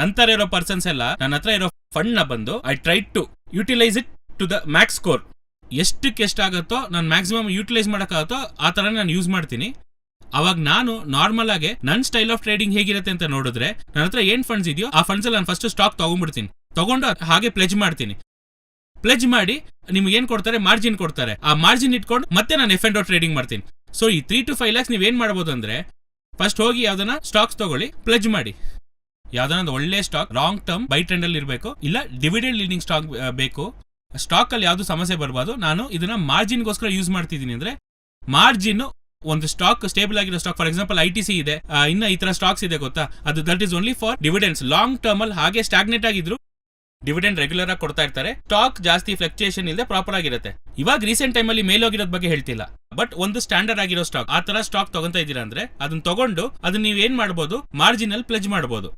ನಂತರ ಇರೋ ಪರ್ಸನ್ಸ್ ಎಲ್ಲ ನನ್ನ ಹತ್ರ ಇರೋ ಫಂಡ್ನ ಬಂದು I try to utilise it to the max score ಎಷ್ಟಕ್ಕೆ ಎಷ್ಟಾಗುತ್ತೋ ನಾನು ಮ್ಯಾಕ್ಸಿಮಮ್ ಯುಟಿಲೈಸ್ ಮಾಡೋಕ್ಕಾಗುತ್ತೋ ಆ ಥರ ನಾನು ಯೂಸ್ ಮಾಡ್ತೀನಿ. ಅವಾಗ ನಾನು ನಾರ್ಮಲ್ ಆಗಿ ನನ್ನ ಸ್ಟೈಲ್ ಆಫ್ ಟ್ರೇಡಿಂಗ್ ಹೇಗಿರುತ್ತೆ ಅಂತ ನೋಡಿದ್ರೆ ನನ್ನ ಹತ್ರ ಏನ್ ಫಂಡ್ಸ್ ಇದೆಯೋ ಆ ಫಂಡ್ಸ್ ನಾನು ಫಸ್ಟ್ ಸ್ಟಾಕ್ ತಗೊಂಡ್ಬಿಡ್ತೀನಿ. ತಗೊಂಡು ಹಾಗೆ ಪ್ಲೆಜ್ ಮಾಡ್ತೀನಿ. ಪ್ಲೆಜ್ ಮಾಡಿ ನಿಮ್ಗೆ ಏನ್ ಕೊಡ್ತಾರೆ? ಮಾರ್ಜಿನ್ ಕೊಡ್ತಾರೆ. ಆ ಮಾರ್ಜಿನ್ ಇಟ್ಕೊಂಡು ಮತ್ತೆ ನಾನು ಎಫ್ ಅಂಡ್ ಟ್ರೇಡಿಂಗ್ ಮಾಡ್ತೀನಿ. ಸೊ ಈ ತ್ರೀ ಟು ಫೈವ್ ಲ್ಯಾಕ್ಸ್ ನೀವು ಏನು ಮಾಡ್ಬೋದು ಅಂದ್ರೆ ಫಸ್ಟ್ ಹೋಗಿ ಯಾವ್ದನ್ನ ಸ್ಟಾಕ್ಸ್ ತಗೊಳ್ಳಿ ಪ್ಲೆಜ್ ಮಾಡಿ. ಯಾವ್ದಾನ ಒಂದು ಒಳ್ಳೆ stock long term by trend ಅಲ್ಲಿ ಇರಬೇಕು. ಇಲ್ಲ ಡಿವಿಡೆಂಡ್ ಲೀಡಿಂಗ್ ಸ್ಟಾಕ್ ಬೇಕು. ಸ್ಟಾಕ್ ಅಲ್ಲಿ ಯಾವ್ದು ಸಮಸ್ಯೆ ಬರಬಾರ್ದು. ನಾನು ಇದನ್ನ ಮಾರ್ಜಿನ್ಗೋಸ್ಕರ ಯೂಸ್ ಮಾಡ್ತಿದ್ದೀನಿ ಅಂದ್ರೆ ಮಾರ್ಜಿನ್ ಒಂದು ಸ್ಟಾಕ್ ಸ್ಟೇಬಲ್ ಆಗಿರೋ stock for example I T C ಇದೆ. ಇನ್ನ ಈ ತರ ಸ್ಟಾಕ್ಸ್ ಇದೆ ಗೊತ್ತಾ? ಅದು that is only for dividends long term ಅಲ್ಲಿ ಹಾಗೆ ಸ್ಟಾಗ್ನೆಟ್ ಆಗಿದ್ರು ಡಿವಿಡೆಂಡ್ ರೆಗ್ಯುಲರ್ ಆಗಿ ಕೊಡ್ತಾ ಇರ್ತಾರೆ. ಸ್ಟಾಕ್ ಜಾಸ್ತಿ ಫ್ಲಕ್ಚುಯೇಷನ್ ಇಲ್ಲದೆ ಪ್ರಾಪರ್ ಆಗಿರುತ್ತೆ. ಇವಾಗ ರೀಸೆಂಟ್ ಟೈಮ್ ಅಲ್ಲಿ ಮೇಲೋಗಿರೋದ್ ಬಗ್ಗೆ ಹೇಳ್ತಿಲ್ಲ. ಬಟ್ ಒಂದು ಸ್ಟ್ಯಾಂಡರ್ಡ್ ಆಗಿರೋ ಸ್ಟಾಕ್ ಆ ತರ ಸ್ಟಾಕ್ ತಗೊಂತ ಇದೀರಾ ಅಂದ್ರೆ, ಅದನ್ನ ತಗೊಂಡು, ಅದನ್ನ ನೀವ್ ಏನ್ ಮಾಡಬಹುದು ಅಲ್ಲಿ ಪ್ಲೆಜ್ ಮಾಡಬಹುದು